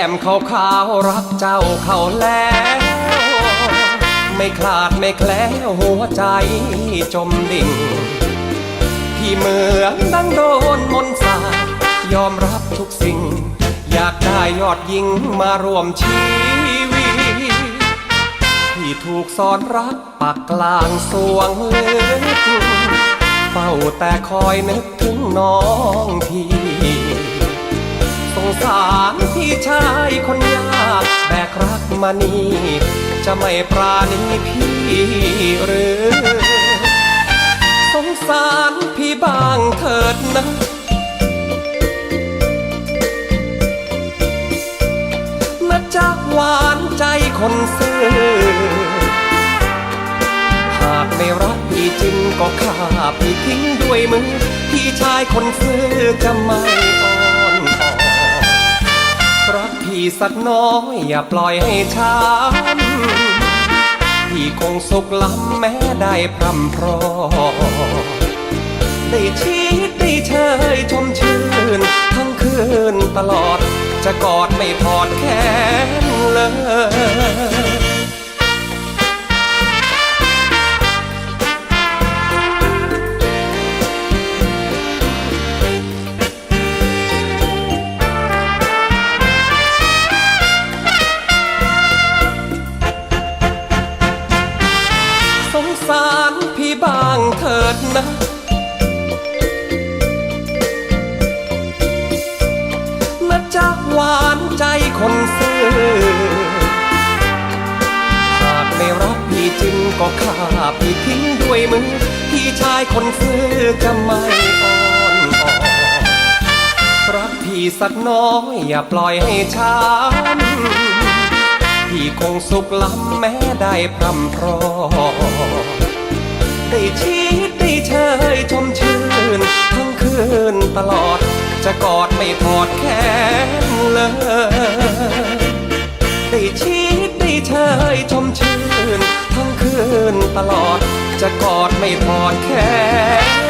ก้มขาวขาวรักเจ้าเขาแล้ว ไม่คลาดไม่แคล้วหัวใจจมดิ่งพี่เหมือนดังโดนมนต์สายอมรับทุกสิ่ง อยากได้ยอดยิงมาร่วมชีวิต ที่ถูกสอนรักปักกลางสวงลึกเฝ้าแต่คอยนึกถึงน้องพี่ สงสารพี่ชายคนยากแบกรักมานี่จะไม่ปราณีพี่หรือ สงสารพี่บ้างเถิดนะนะจ๊ะหวานใจคนซื่อหากไม่รักพี่จริงก็ฆ่าพี่ทิ้งด้วยมือพี่ชายคนซื่อจะไม่อ่อน สักน้อยอย่าปล่อยให้ช้ำพี่คงสุขล้ำแม้ได้พร่ำพรอ ได้ชีดได้เชยชมชื่น ทั้งคืนตลอดจะกอดไม่ถอดแขนเลย สารพี่บ้างเถิดนะ นะจ๊ะหวานใจคนซื่อหากไม่รักพี่จริงก็ฆ่าพี่ทิ้งด้วยมือ พี่ชายคนซื่อจะไม่อ่อนอ่อนรักพี่สักน้อยอย่าปล่อยให้ช้ำ พี่คงสุขล้ำแม้ได้พร่ำพรอ ได้ชีดได้เชยชมชื่น ทั้งคืนตลอด จะกอดไม่ถอดแขนเลย ได้ชีดได้เชยชมชื่น ทั้งคืนตลอด จะกอดไม่ถอดแขน